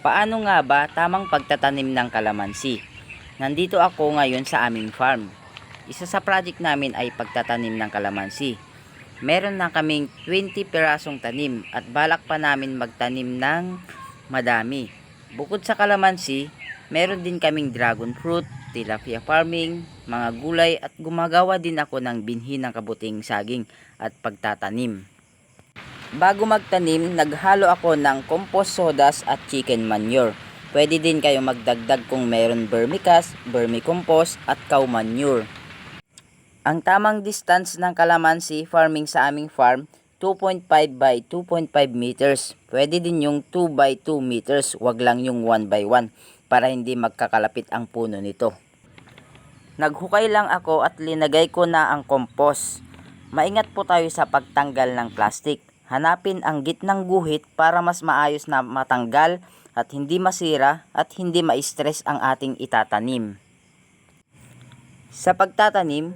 Paano nga ba tamang pagtatanim ng kalamansi? Nandito ako ngayon sa aming farm. Isa sa project namin ay pagtatanim ng kalamansi. Meron na kaming 20 pirasong tanim at balak pa namin magtanim ng madami. Bukod sa kalamansi, meron din kaming dragon fruit, tilapia farming, mga gulay at gumagawa din ako ng binhi ng kabuting saging at pagtatanim. Bago magtanim, naghalo ako ng compost sodas at chicken manure. Pwede din kayo magdagdag kung meron vermicast, vermicompost at cow manure. Ang tamang distance ng kalamansi farming sa aming farm, 2.5 by 2.5 meters. Pwede din yung 2 by 2 meters, wag lang yung 1 by 1 para hindi magkakalapit ang puno nito. Naghukay lang ako at linagay ko na ang compost. Maingat po tayo sa pagtanggal ng plastic. Hanapin ang gitnang guhit para mas maayos na matanggal at hindi masira at hindi ma-stress ang ating itatanim. Sa pagtatanim,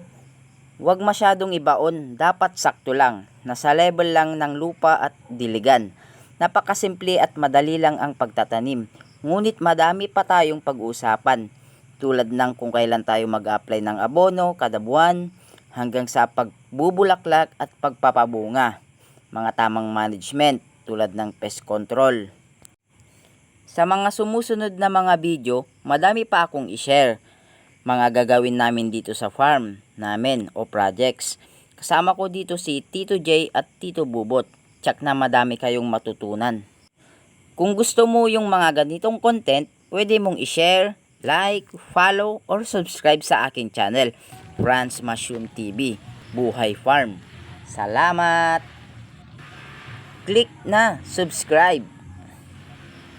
huwag masyadong ibaon, dapat sakto lang. Nasa level lang ng lupa at diligan. Napakasimple at madali lang ang pagtatanim. Ngunit madami pa tayong pag-uusapan. Tulad ng kung kailan tayo mag-apply ng abono kada buwan hanggang sa pagbubulaklak at pagpapabunga. Mga tamang management tulad ng pest control. Sa mga sumusunod na mga video, madami pa akong i-share mga gagawin namin dito sa farm namin o projects. Kasama ko dito si Tito J at Tito Bubot. Tsak na madami kayong matutunan. Kung gusto mo yung mga ganitong content, pwede mong i-share, like, follow, or subscribe sa aking channel, Franz Mushroom TV, Buhay Farm. Salamat! Click na subscribe